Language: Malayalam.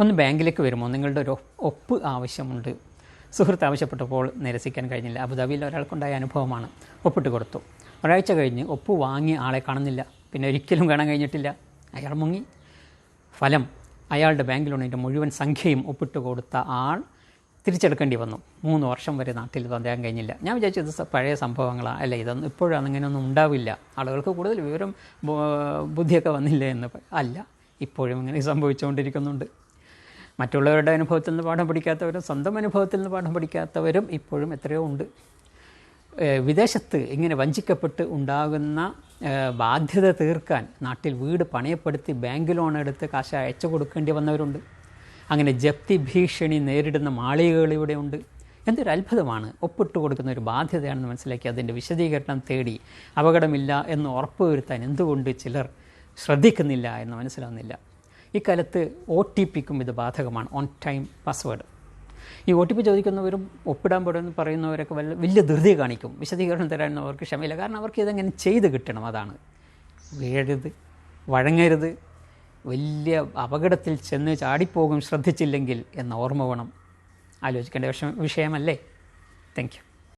ഒന്ന് ബാങ്കിലേക്ക് വരുമോ? നിങ്ങളുടെ ഒരു ഒപ്പ് ആവശ്യമുണ്ട്. സുഹൃത്ത് ആവശ്യപ്പെട്ടപ്പോൾ നിരസിക്കാൻ കഴിഞ്ഞില്ല. അബുദാബിയിൽ ഒരാൾക്കുണ്ടായ അനുഭവമാണ്. ഒപ്പിട്ട് കൊടുത്തു. ഒരാഴ്ച കഴിഞ്ഞ് ഒപ്പ് വാങ്ങി ആളെ കാണുന്നില്ല. പിന്നെ ഒരിക്കലും കാണാൻ കഴിഞ്ഞിട്ടില്ല. അയാൾ മുങ്ങി. ഫലം അയാളുടെ ബാങ്കിലുള്ളതിന്റെ മുഴുവൻ സംഖ്യയും ഒപ്പിട്ട് കൊടുത്ത ആൾ തിരിച്ചെടുക്കേണ്ടി വന്നു. മൂന്ന് വർഷം വരെ നാട്ടിൽ തന്നെയാൻ കഴിഞ്ഞില്ല. ഞാൻ വിചാരിച്ചു ഇത് പഴയ സംഭവങ്ങളാണ് അല്ല ഇതൊന്നും ഇപ്പോഴും അങ്ങനെയൊന്നും ഉണ്ടാവില്ല. ആളുകൾക്ക് കൂടുതൽ വിവരം ബുദ്ധിയൊക്കെ വന്നില്ല എന്ന്. അല്ല ഇപ്പോഴും ഇങ്ങനെ സംഭവിച്ചുകൊണ്ടിരിക്കുന്നുണ്ട്. മറ്റുള്ളവരുടെ അനുഭവത്തിൽ നിന്ന് പാഠം പഠിക്കാത്തവരും സ്വന്തം അനുഭവത്തിൽ നിന്ന് പാഠം പഠിക്കാത്തവരും ഇപ്പോഴും എത്രയോ ഉണ്ട്. വിദേശത്ത് ഇങ്ങനെ വഞ്ചിക്കപ്പെട്ട് ഉണ്ടാകുന്ന ബാധ്യത തീർക്കാൻ നാട്ടിൽ വീട് പണയപ്പെടുത്തി ബാങ്ക് ലോൺ എടുത്ത് കാശ അയച്ചു കൊടുക്കേണ്ടി വന്നവരുണ്ട്. അങ്ങനെ ജപ്തി ഭീഷണി നേരിടുന്ന മാളികകൾ ഇവിടെ ഉണ്ട്. എന്തൊരു അത്ഭുതമാണ്. ഒപ്പിട്ട് കൊടുക്കുന്ന ഒരു ബാധ്യതയാണെന്ന് മനസ്സിലാക്കി അതിന്റെ വിശദീകരണം തേടി അപകടമില്ല എന്ന് ഉറപ്പുവരുത്താൻ എന്തുകൊണ്ട് ചിലർ ശ്രദ്ധിക്കുന്നില്ല എന്ന് മനസ്സിലാവുന്നില്ല. ഇക്കാലത്ത് ഒ ടി പിക്കും ഇത് ബാധകമാണ്. ഓൺ ടൈം പാസ്വേഡ് ഈ ഒ ടി പി ചോദിക്കുന്നവരും ഒപ്പിടാൻ പെടുമെന്ന് പറയുന്നവരൊക്കെ വല്ല വലിയ ധൃതി കാണിക്കും. വിശദീകരണം തരാനൊന്നും അവർക്ക് ക്ഷമയില്ല. കാരണം അവർക്ക് ഇതെങ്ങനെ ചെയ്ത് കിട്ടണം. അതാണ്. വീഴരുത് വഴങ്ങരുത്. വലിയ അപകടത്തിൽ ചെന്ന് ചാടിപ്പോകും ശ്രദ്ധിച്ചില്ലെങ്കിൽ എന്ന ഓർമ്മ വേണം. ആലോചിക്കേണ്ട വിഷയം വിഷയമല്ലേ? Thank you